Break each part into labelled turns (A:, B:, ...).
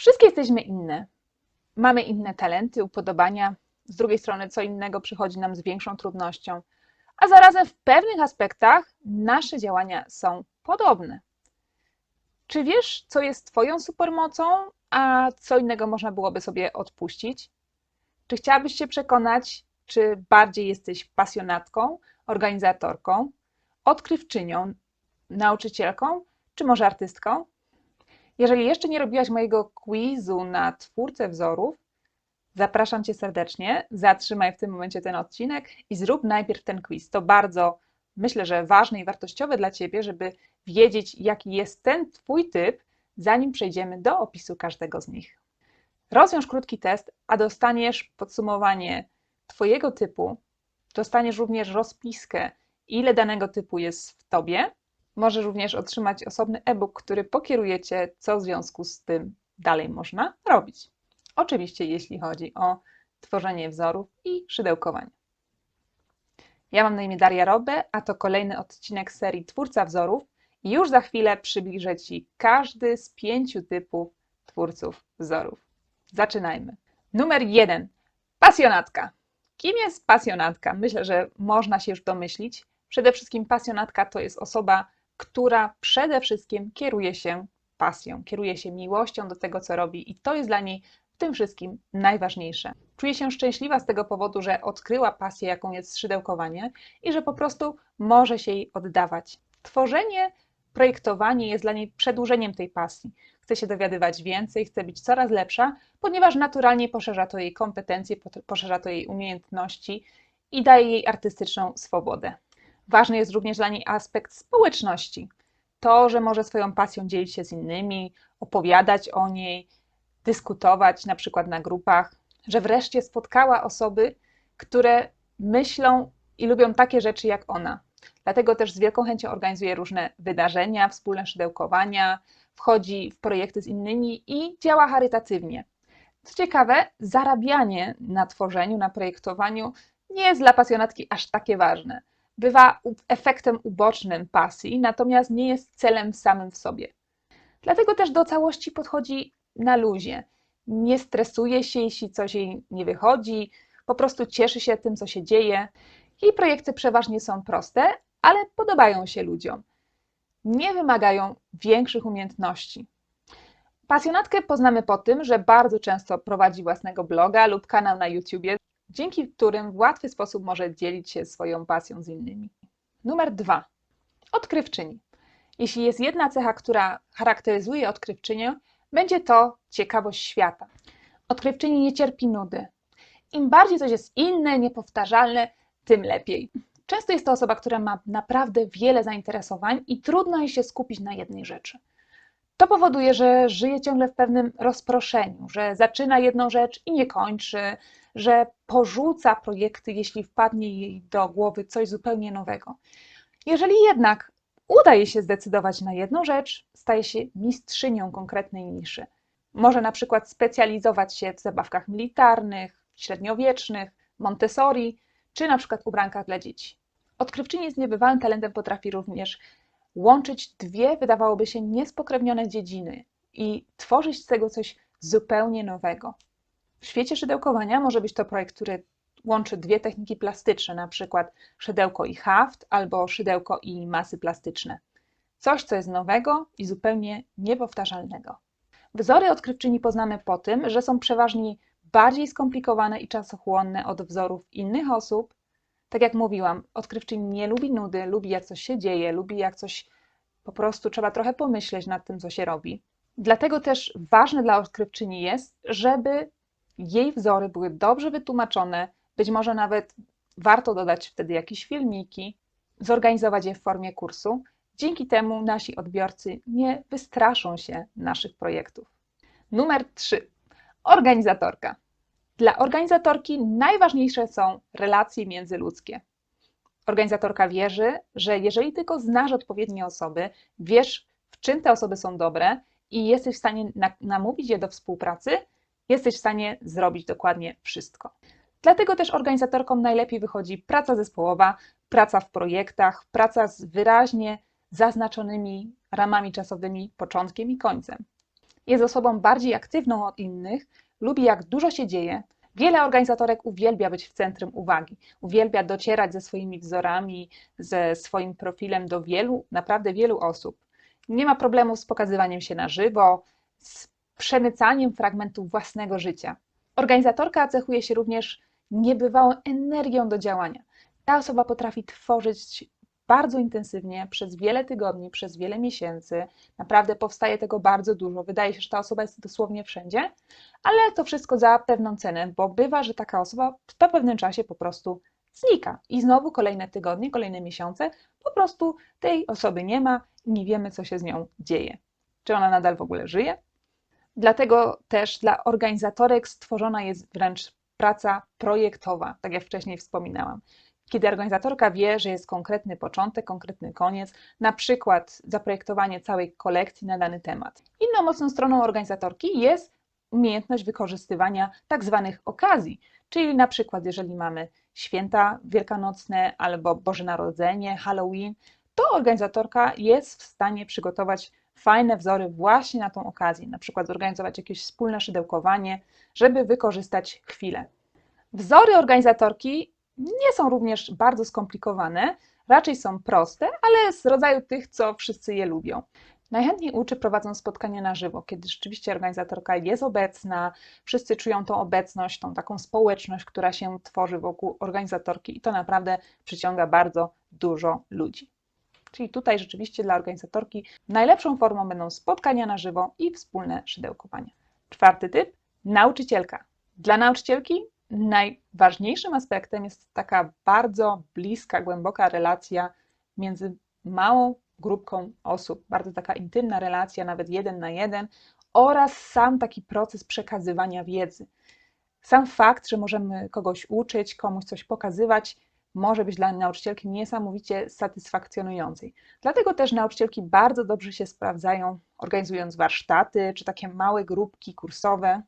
A: Wszystkie jesteśmy inne. Mamy inne talenty, upodobania. Z drugiej strony, co innego przychodzi nam z większą trudnością, a zarazem w pewnych aspektach nasze działania są podobne. Czy wiesz, co jest Twoją supermocą, a co innego można byłoby sobie odpuścić? Czy chciałabyś się przekonać, czy bardziej jesteś pasjonatką, organizatorką, odkrywczynią, nauczycielką, czy może artystką? Jeżeli jeszcze nie robiłaś mojego quizu na twórcę wzorów, zapraszam Cię serdecznie. Zatrzymaj w tym momencie ten odcinek i zrób najpierw ten quiz. To bardzo, myślę, że ważne i wartościowe dla Ciebie, żeby wiedzieć, jaki jest ten Twój typ, zanim przejdziemy do opisu każdego z nich. Rozwiąż krótki test, a dostaniesz podsumowanie Twojego typu, dostaniesz również rozpiskę, ile danego typu jest w Tobie. Możesz również otrzymać osobny e-book, który pokieruje Cię, co w związku z tym dalej można robić. Oczywiście, jeśli chodzi o tworzenie wzorów i szydełkowanie. Ja mam na imię Daria Robę, a to kolejny odcinek serii Twórca Wzorów i już za chwilę przybliżę Ci każdy z pięciu typów twórców wzorów. Zaczynajmy. Numer jeden. Pasjonatka. Kim jest pasjonatka? Myślę, że można się już domyślić. Przede wszystkim pasjonatka to jest osoba, która przede wszystkim kieruje się pasją, kieruje się miłością do tego, co robi, i to jest dla niej w tym wszystkim najważniejsze. Czuje się szczęśliwa z tego powodu, że odkryła pasję, jaką jest szydełkowanie i że po prostu może się jej oddawać. Tworzenie, projektowanie jest dla niej przedłużeniem tej pasji. Chce się dowiadywać więcej, chce być coraz lepsza, ponieważ naturalnie poszerza to jej kompetencje, poszerza to jej umiejętności i daje jej artystyczną swobodę. Ważny jest również dla niej aspekt społeczności. To, że może swoją pasją dzielić się z innymi, opowiadać o niej, dyskutować na przykład na grupach, że wreszcie spotkała osoby, które myślą i lubią takie rzeczy jak ona. Dlatego też z wielką chęcią organizuje różne wydarzenia, wspólne szydełkowania, wchodzi w projekty z innymi i działa charytatywnie. Co ciekawe, zarabianie na tworzeniu, na projektowaniu nie jest dla pasjonatki aż takie ważne. Bywa efektem ubocznym pasji, natomiast nie jest celem samym w sobie. Dlatego też do całości podchodzi na luzie. Nie stresuje się, jeśli coś jej nie wychodzi, po prostu cieszy się tym, co się dzieje. Jej projekty przeważnie są proste, ale podobają się ludziom. Nie wymagają większych umiejętności. Pasjonatkę poznamy po tym, że bardzo często prowadzi własnego bloga lub kanał na YouTube, dzięki którym w łatwy sposób może dzielić się swoją pasją z innymi. Numer dwa. Odkrywczyni. Jeśli jest jedna cecha, która charakteryzuje odkrywczynię, będzie to ciekawość świata. Odkrywczyni nie cierpi nudy. Im bardziej coś jest inne, niepowtarzalne, tym lepiej. Często jest to osoba, która ma naprawdę wiele zainteresowań i trudno jej się skupić na jednej rzeczy. To powoduje, że żyje ciągle w pewnym rozproszeniu, że zaczyna jedną rzecz i nie kończy, że porzuca projekty, jeśli wpadnie jej do głowy coś zupełnie nowego. Jeżeli jednak uda jej się zdecydować na jedną rzecz, staje się mistrzynią konkretnej niszy. Może na przykład specjalizować się w zabawkach militarnych, średniowiecznych, Montessori, czy na przykład ubrankach dla dzieci. Odkrywczyni z niebywałym talentem potrafi również łączyć dwie, wydawałoby się, niespokrewnione dziedziny i tworzyć z tego coś zupełnie nowego. W świecie szydełkowania może być to projekt, który łączy dwie techniki plastyczne, na przykład szydełko i haft albo szydełko i masy plastyczne. Coś, co jest nowego i zupełnie niepowtarzalnego. Wzory odkrywczyni poznamy po tym, że są przeważnie bardziej skomplikowane i czasochłonne od wzorów innych osób. Tak jak mówiłam, odkrywczyni nie lubi nudy, lubi jak coś się dzieje, lubi jak coś po prostu trzeba trochę pomyśleć nad tym, co się robi. Dlatego też ważne dla odkrywczyni jest, żeby jej wzory były dobrze wytłumaczone, być może nawet warto dodać wtedy jakieś filmiki, zorganizować je w formie kursu. Dzięki temu nasi odbiorcy nie wystraszą się naszych projektów. Numer 3. Organizatorka. Dla organizatorki najważniejsze są relacje międzyludzkie. Organizatorka wierzy, że jeżeli tylko znasz odpowiednie osoby, wiesz, w czym te osoby są dobre i jesteś w stanie namówić je do współpracy, jesteś w stanie zrobić dokładnie wszystko. Dlatego też organizatorkom najlepiej wychodzi praca zespołowa, praca w projektach, praca z wyraźnie zaznaczonymi ramami czasowymi, początkiem i końcem. jest osobą bardziej aktywną od innych, lubi jak dużo się dzieje. Wiele organizatorek uwielbia być w centrum uwagi, uwielbia docierać ze swoimi wzorami, ze swoim profilem do wielu, naprawdę wielu osób. Nie ma problemu z pokazywaniem się na żywo, z przemycaniem fragmentów własnego życia. Organizatorka cechuje się również niebywałą energią do działania. Ta osoba potrafi tworzyć bardzo intensywnie przez wiele tygodni, przez wiele miesięcy. Naprawdę powstaje tego bardzo dużo. Wydaje się, że ta osoba jest dosłownie wszędzie, ale to wszystko za pewną cenę, bo bywa, że taka osoba po pewnym czasie po prostu znika. I znowu kolejne tygodnie, kolejne miesiące, po prostu tej osoby nie ma i nie wiemy, co się z nią dzieje. Czy ona nadal w ogóle żyje? Dlatego też dla organizatorek stworzona jest wręcz praca projektowa, tak jak wcześniej wspominałam. Kiedy organizatorka wie, że jest konkretny początek, konkretny koniec, na przykład zaprojektowanie całej kolekcji na dany temat. Inną mocną stroną organizatorki jest umiejętność wykorzystywania tak zwanych okazji, czyli na przykład jeżeli mamy święta wielkanocne albo Boże Narodzenie, Halloween, to organizatorka jest w stanie przygotować fajne wzory właśnie na tą okazję, na przykład zorganizować jakieś wspólne szydełkowanie, żeby wykorzystać chwilę. Wzory organizatorki nie są również bardzo skomplikowane, raczej są proste, ale z rodzaju tych, co wszyscy je lubią. Najchętniej uczy prowadzą spotkania na żywo, kiedy rzeczywiście organizatorka jest obecna, wszyscy czują tą obecność, tą taką społeczność, która się tworzy wokół organizatorki i to naprawdę przyciąga bardzo dużo ludzi. Czyli tutaj rzeczywiście dla organizatorki najlepszą formą będą spotkania na żywo i wspólne szydełkowanie. Czwarty typ nauczycielka. Dla nauczycielki najważniejszym aspektem jest taka bardzo bliska, głęboka relacja między małą grupką osób, bardzo taka intymna relacja, nawet jeden na jeden, oraz sam taki proces przekazywania wiedzy. Sam fakt, że możemy kogoś uczyć, komuś coś pokazywać, może być dla nauczycielki niesamowicie satysfakcjonujący. Dlatego też nauczycielki bardzo dobrze się sprawdzają, organizując warsztaty czy takie małe grupki kursowe,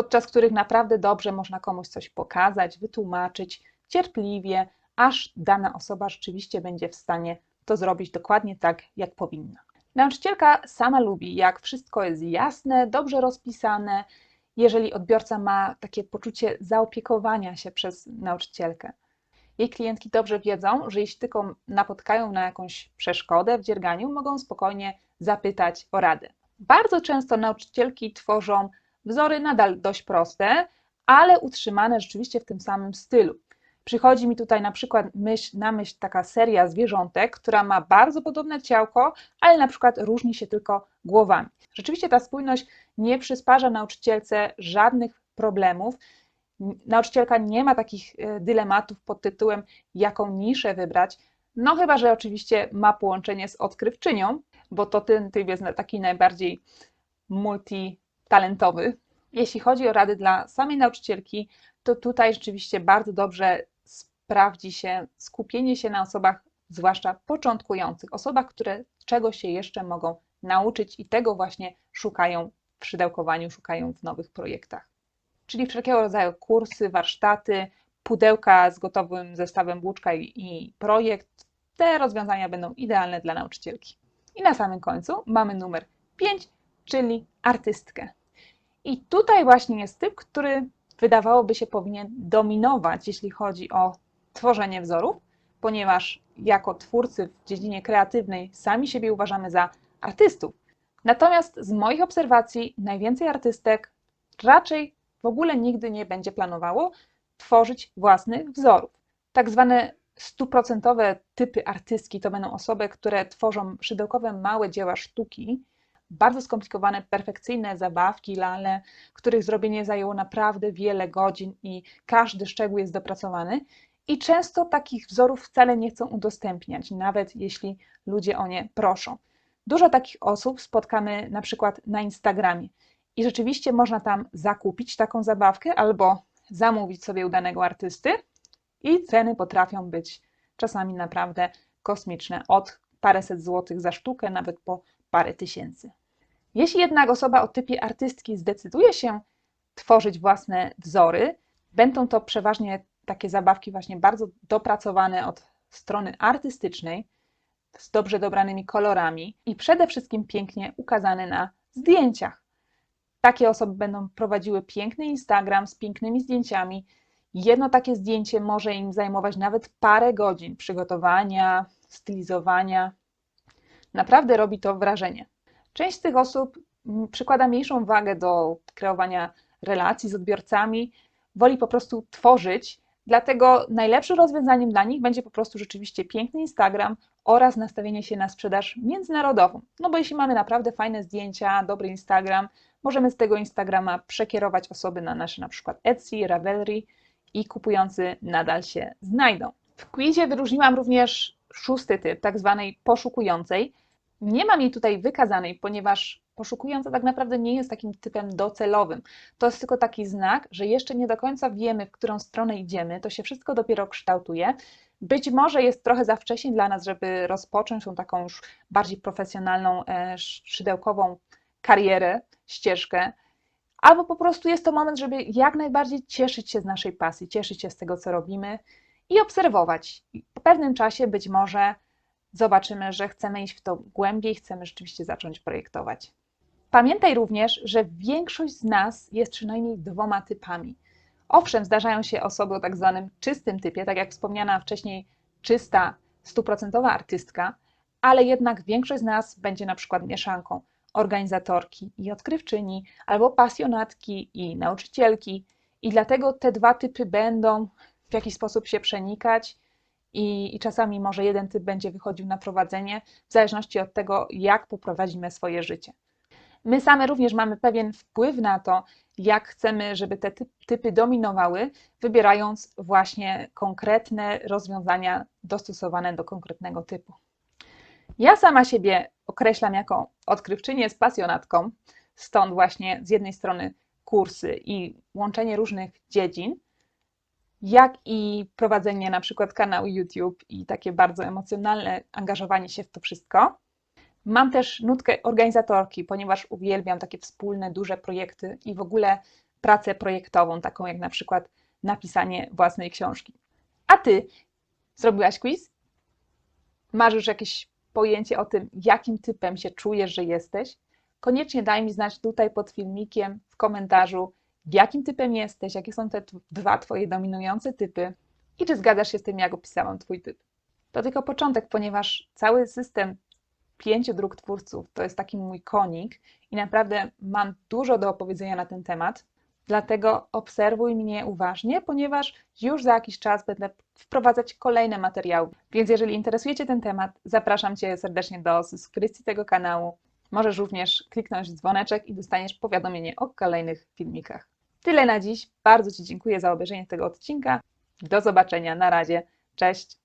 A: podczas których naprawdę dobrze można komuś coś pokazać, wytłumaczyć cierpliwie, aż dana osoba rzeczywiście będzie w stanie to zrobić dokładnie tak, jak powinna. Nauczycielka sama lubi, jak wszystko jest jasne, dobrze rozpisane, jeżeli odbiorca ma takie poczucie zaopiekowania się przez nauczycielkę. Jej klientki dobrze wiedzą, że jeśli tylko napotkają na jakąś przeszkodę w dzierganiu, mogą spokojnie zapytać o radę. Bardzo często nauczycielki tworzą wzory nadal dość proste, ale utrzymane rzeczywiście w tym samym stylu. Przychodzi mi tutaj na przykład myśl, na myśl taka seria zwierzątek, która ma bardzo podobne ciałko, ale na przykład różni się tylko głowami. Rzeczywiście ta spójność nie przysparza nauczycielce żadnych problemów. Nauczycielka nie ma takich e, dylematów pod tytułem, jaką niszę wybrać, no chyba, że oczywiście ma połączenie z odkrywczynią, bo to ten typ jest taki najbardziej multitalentowy. Jeśli chodzi o rady dla samej nauczycielki, to tutaj rzeczywiście bardzo dobrze sprawdzi się skupienie się na osobach, zwłaszcza początkujących, osobach, które czegoś się jeszcze mogą nauczyć i tego właśnie szukają w szydełkowaniu, szukają w nowych projektach. Czyli wszelkiego rodzaju kursy, warsztaty, pudełka z gotowym zestawem włóczka i projekt. Te rozwiązania będą idealne dla nauczycielki. I na samym końcu mamy numer 5, czyli artystkę. I tutaj właśnie jest typ, który wydawałoby się powinien dominować, jeśli chodzi o tworzenie wzorów, ponieważ jako twórcy w dziedzinie kreatywnej sami siebie uważamy za artystów. Natomiast z moich obserwacji najwięcej artystek raczej w ogóle nigdy nie będzie planowało tworzyć własnych wzorów. Tak zwane stuprocentowe typy artystki to będą osoby, które tworzą szydełkowe małe dzieła sztuki, bardzo skomplikowane, perfekcyjne zabawki, lale, których zrobienie zajęło naprawdę wiele godzin i każdy szczegół jest dopracowany. I często takich wzorów wcale nie chcą udostępniać, nawet jeśli ludzie o nie proszą. Dużo takich osób spotkamy na przykład na Instagramie i rzeczywiście można tam zakupić taką zabawkę albo zamówić sobie udanego artysty i ceny potrafią być czasami naprawdę kosmiczne, od paręset złotych za sztukę, nawet po parę tysięcy. Jeśli jednak osoba o typie artystki zdecyduje się tworzyć własne wzory, będą to przeważnie takie zabawki właśnie bardzo dopracowane od strony artystycznej, z dobrze dobranymi kolorami i przede wszystkim pięknie ukazane na zdjęciach. Takie osoby będą prowadziły piękny Instagram z pięknymi zdjęciami. Jedno takie zdjęcie może im zajmować nawet parę godzin przygotowania, stylizowania. Naprawdę robi to wrażenie. Część z tych osób mm, przykłada mniejszą wagę do kreowania relacji z odbiorcami, woli po prostu tworzyć, dlatego najlepszym rozwiązaniem dla nich będzie po prostu rzeczywiście piękny Instagram oraz nastawienie się na sprzedaż międzynarodową. No bo jeśli mamy naprawdę fajne zdjęcia, dobry Instagram, możemy z tego Instagrama przekierować osoby na nasze na przykład Etsy, Ravelry i kupujący nadal się znajdą. W quizie wyróżniłam również szósty typ, tak zwanej poszukującej. Nie mam jej tutaj wykazanej, ponieważ poszukująca tak naprawdę nie jest takim typem docelowym. To jest tylko taki znak, że jeszcze nie do końca wiemy, w którą stronę idziemy, to się wszystko dopiero kształtuje. Być może jest trochę za wcześnie dla nas, żeby rozpocząć tą taką już bardziej profesjonalną, e, szydełkową karierę, ścieżkę, albo po prostu jest to moment, żeby jak najbardziej cieszyć się z naszej pasji, cieszyć się z tego, co robimy i obserwować. Po pewnym czasie być może zobaczymy, że chcemy iść w to głębiej, chcemy rzeczywiście zacząć projektować. Pamiętaj również, że większość z nas jest przynajmniej dwoma typami. Owszem, zdarzają się osoby o tak zwanym czystym typie, tak jak wspomniana wcześniej, czysta, stuprocentowa artystka, ale jednak większość z nas będzie na przykład mieszanką organizatorki i odkrywczyni, albo pasjonatki i nauczycielki, i dlatego te dwa typy będą w jakiś sposób się przenikać. I, I czasami może jeden typ będzie wychodził na prowadzenie, w zależności od tego, jak poprowadzimy swoje życie. My same również mamy pewien wpływ na to, jak chcemy, żeby te typy dominowały, wybierając właśnie konkretne rozwiązania dostosowane do konkretnego typu. Ja sama siebie określam jako odkrywczynię z pasjonatką, stąd właśnie z jednej strony kursy i łączenie różnych dziedzin, jak i prowadzenie na przykład kanału YouTube i takie bardzo emocjonalne angażowanie się w to wszystko. Mam też nutkę organizatorki, ponieważ uwielbiam takie wspólne, duże projekty i w ogóle pracę projektową, taką jak na przykład napisanie własnej książki. A ty zrobiłaś quiz? Masz już jakieś pojęcie o tym, jakim typem się czujesz, że jesteś? Koniecznie daj mi znać tutaj pod filmikiem w komentarzu, jakim typem jesteś, jakie są te dwa Twoje dominujące typy i czy zgadzasz się z tym, jak opisałam Twój typ. To tylko początek, ponieważ cały system pięciu dróg twórców to jest taki mój konik i naprawdę mam dużo do opowiedzenia na ten temat. Dlatego obserwuj mnie uważnie, ponieważ już za jakiś czas będę wprowadzać kolejne materiały. Więc jeżeli interesuje Cię ten temat, zapraszam Cię serdecznie do subskrypcji tego kanału. Możesz również kliknąć dzwoneczek i dostaniesz powiadomienie o kolejnych filmikach. Tyle na dziś. Bardzo Ci dziękuję za obejrzenie tego odcinka. Do zobaczenia. Na razie. Cześć.